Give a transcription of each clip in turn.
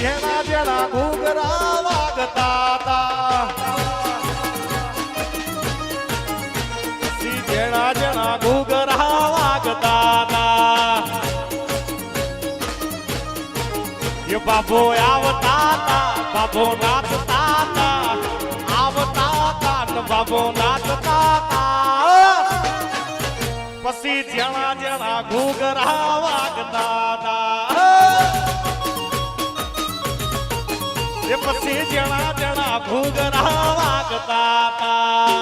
જેના જેના ઘૂઘરા વાગતા હતા જેના જેના ઘૂઘરા વાગતા હતા એ બાબો આવતા હતા બાબો નાચતા હતા આવતા હતા બાબો નાચતા જેણા જણા ઘૂઘરા વાગતા હતા એ પછી જણા જણા ઘૂઘરા વાગતા હતા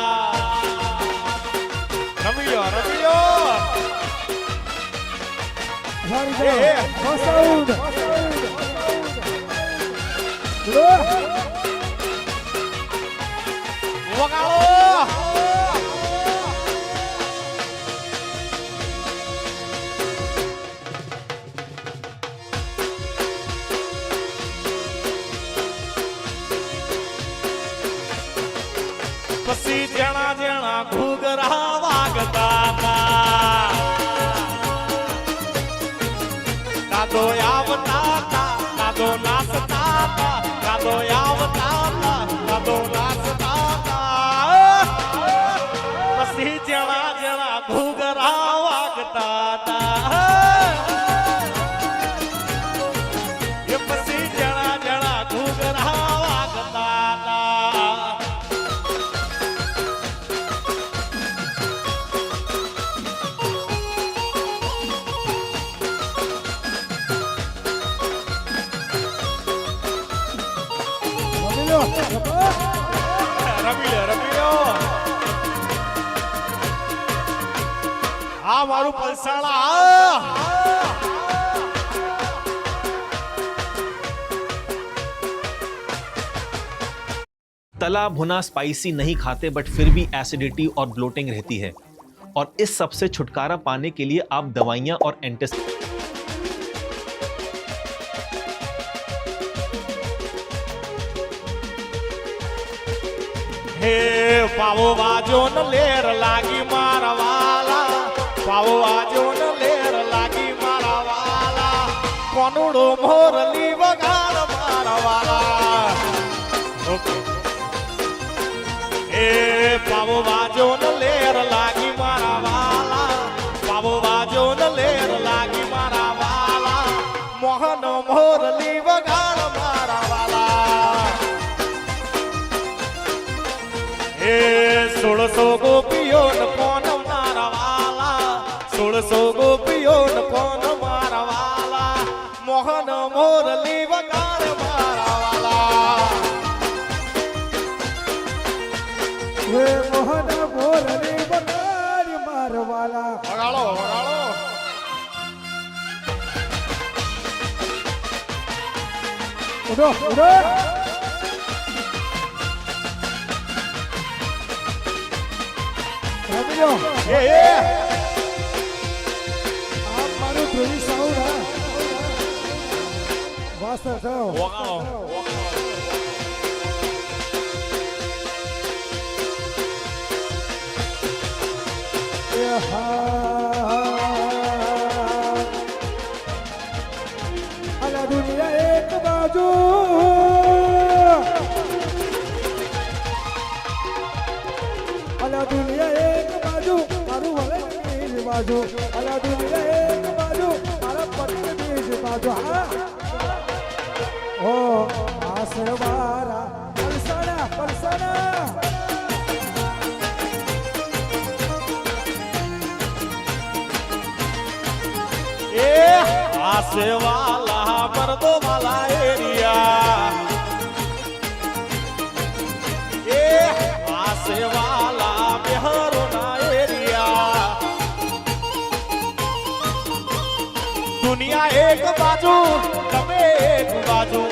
રમ્યો. વગાડો. પછી જેણા જણા ઘૂઘરા વાગતા હતા. કાદો આવતા હતા કાદો નાચતા આવતા રમી લો. રમો. રમી લે રમી લો આ મારું પલસાણા આ तला भुना स्पाइसी नहीं खाते बट फिर भी एसिडिटी और ब्लोटिंग रहती है और इस सब से छुटकारा पाने के लिए आप दवाइयाँ और एंटेस હે, પાવો વાજો ન લેર લાગી મારા વાલા. પાવો વાજો ન લેર લાગી મારા વાલા. કોનુડો મોરલી વગાડ મારા વાલા. એ પાવો વાજો ન લેર લાગી મારા પાવો વાજો ન લેર લાગી મારા મોહન મોરલી સોળસો ગોપીઓ ફોન મારા વાલા મોહન મોરલી વગાડ મારા વાલા હે મોહન મોરલી બગાડી મારવાલા. વગાડો વગાડો. ઉડો ઉડો. Yeah, લો. વાસ્તવ થયો વગાડો એ હા અલા દુનિયા એક બાજુ અલા દુનિયા એક બાજુ મારું વલે બીજ બાજુ અલા દુનિયા એક બાજુ મારા પતિ બીજ બાજુ હા આસે વાલા મર્દો વાલા એરિયા એ આસે વાલા બિહારો ના એરિયા દુનિયા એક બાજુ તમે એક બાજુ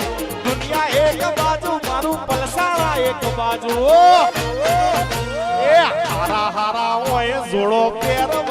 દુનિયા એક બાજુ મારું પલસાણા એક બાજુ એ હારા હારા હોય જોડો પહેરવાના